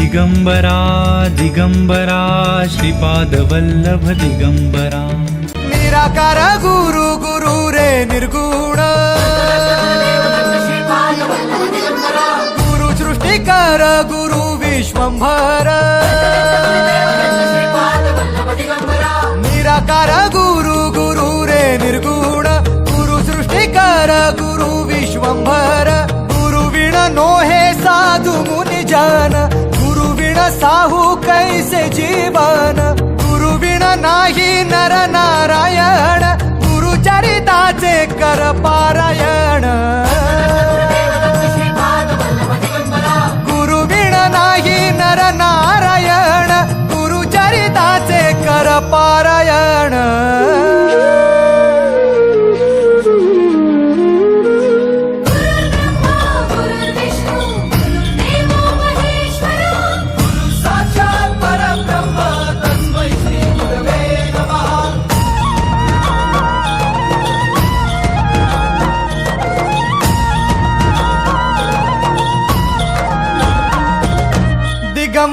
दिगम्बरा दिगम्बरा श्रीपादवल्लभ दिगम्बरा निराकार गुरु गुरु रे निर्गुण। गुरु सृष्टिकर गुरु विश्वंभर। निराकार गुरु गुरु रे निर्गुण। गुरु सृष्टिकर गुरु विश्वंभर। गुरु विण नोहे साधु मुनि जन। साहू कैसे जीवन? गुरुविण नाही नर नारायण गुरु चरिताचे कर पारायण. गुरुविण नाही नर नारायण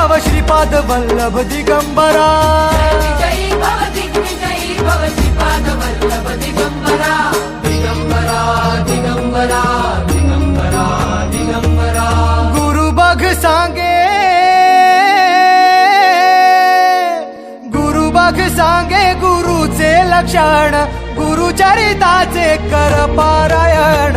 भव श्रीपाद वल्लभ दिगंबरा। गुरु बघ सांगे। गुरु बघ सांगे गुरुचे लक्षण कर पारायण।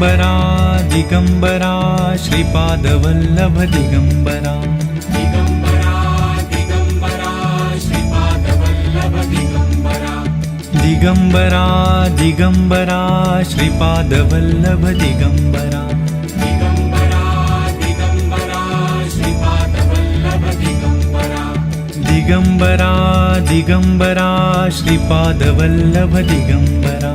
दिगम्बरा दिगम्बरा श्रीपादवल्लभ दिगम्बरा दिगम्बरा दिगम्बरा श्रीपादवल्लभ दिगम्बरा दिगम्बरा दिगम्बरा श्रीपादवल्लभ दिगम्बरा दिगम्बरा दिगम्बरा श्रीपादवल्लभ दिगम्बरा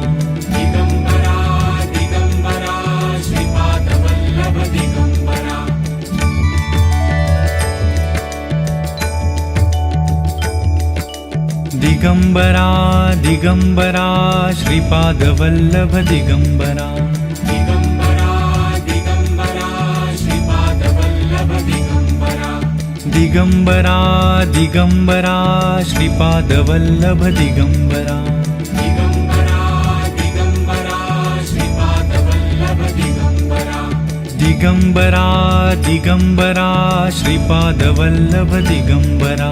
दिगम्बरा दिगम्बरा श्रीपादवल्लभ दिगम्बरा दिगम्बरा दिगम्बरा श्रीपादवल्लभ दिगम्बरा दिगम्बरा दिगम्बरा श्रीपादवल्लभ दिगम्बरा दिगम्बरा दिगम्बरा श्रीपादवल्लभ दिगम्बरा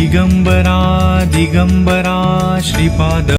दिगम्बरा दिगम्बरा श्रीपाद